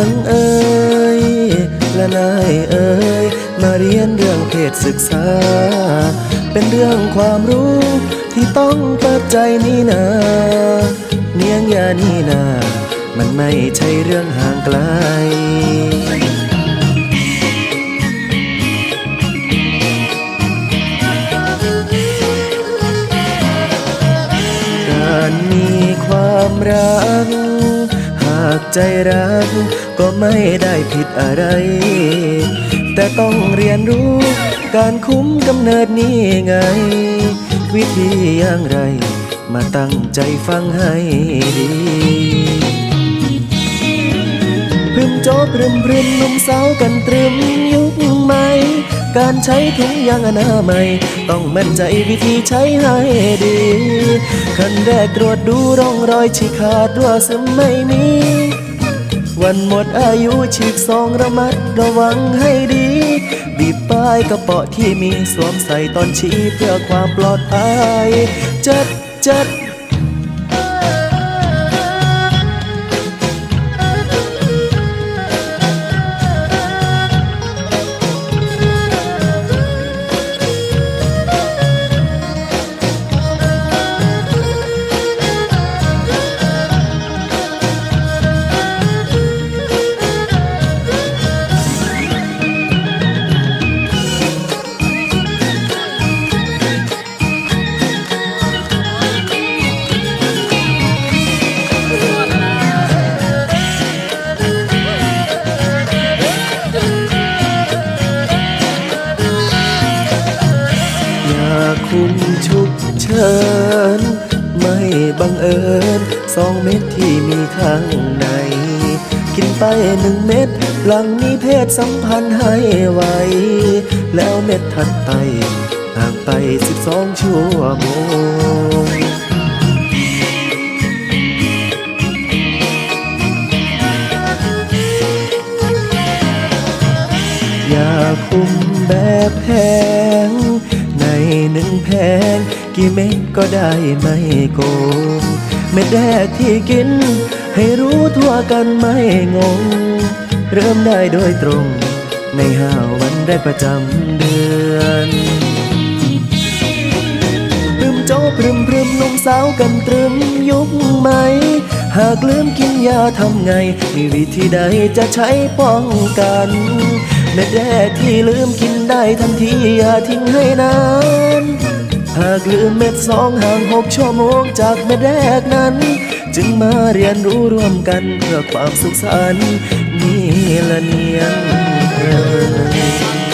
างเอ่ยและนายเอ่ยมาเรียนเรื่องเพศศึกษา เป็นเรื่องความรู้ที่ต้องเปิดใจนี่นา เนียงยานี่นา มันไม่ใช่เรื่องห่างไกลการมีความรัก ใจรัก ก็ไม่ได้ผิดอะไร แต่ต้องเรียนรู้การคุ้มกำเนิดนี้ไง วิธีอย่างไร มาตั้งใจฟังให้ดีพึมโจบรึมพรึมนุ่มสาวกันตรึมยุบ การใช้ถุงยางอนามัย ต้องมั่นใจวิธีใช้ให้ดีขั้นแรกตรวจดูร่องรอยฉีกขาดรั่วซึมไม่มี วันหมดอายุฉีกซองระมัดระวังให้ดี บีบป้ายกระเป๋าที่มีสวมใส่ตอนฉีเพื่อความปลอดภัย จัดจัด มฉุกเฉินไม่บังเอิญสองเม็ดที่มีข้างใน กินไปหนึ่งเม็ดหลังมีเพศสัมพันธ์ให้ไว แล้วเม็ดถัดไปห่างไปสิบสองชั่วโมงอยาคุมแบบแนึ่งแพงกี่เม็ดก็ได้ไม่โกงเม็ดแรกที่กิน ให้รู้ทั่วกันไม่งง เริ่มได้โดยตรง ในห้าวันแรกประจำเดือนพรึมโจพรึมพรึมนมสาวกันตรึมยุคใหม หากลืมกินยาทำไง มีวิธีใดจะใช้ป้องกันเม็ดแรกที่ลืมกิน ได้ทันทีอย่าทิ้งให้นานหากลืมเม็ดสองห่างหกชั่วโมงจากเม็ดแรกนั้น จึงมาเรียนรู้ร่วมกันเพื่อความสุขสันต์นี่ละเนียนเอ่ย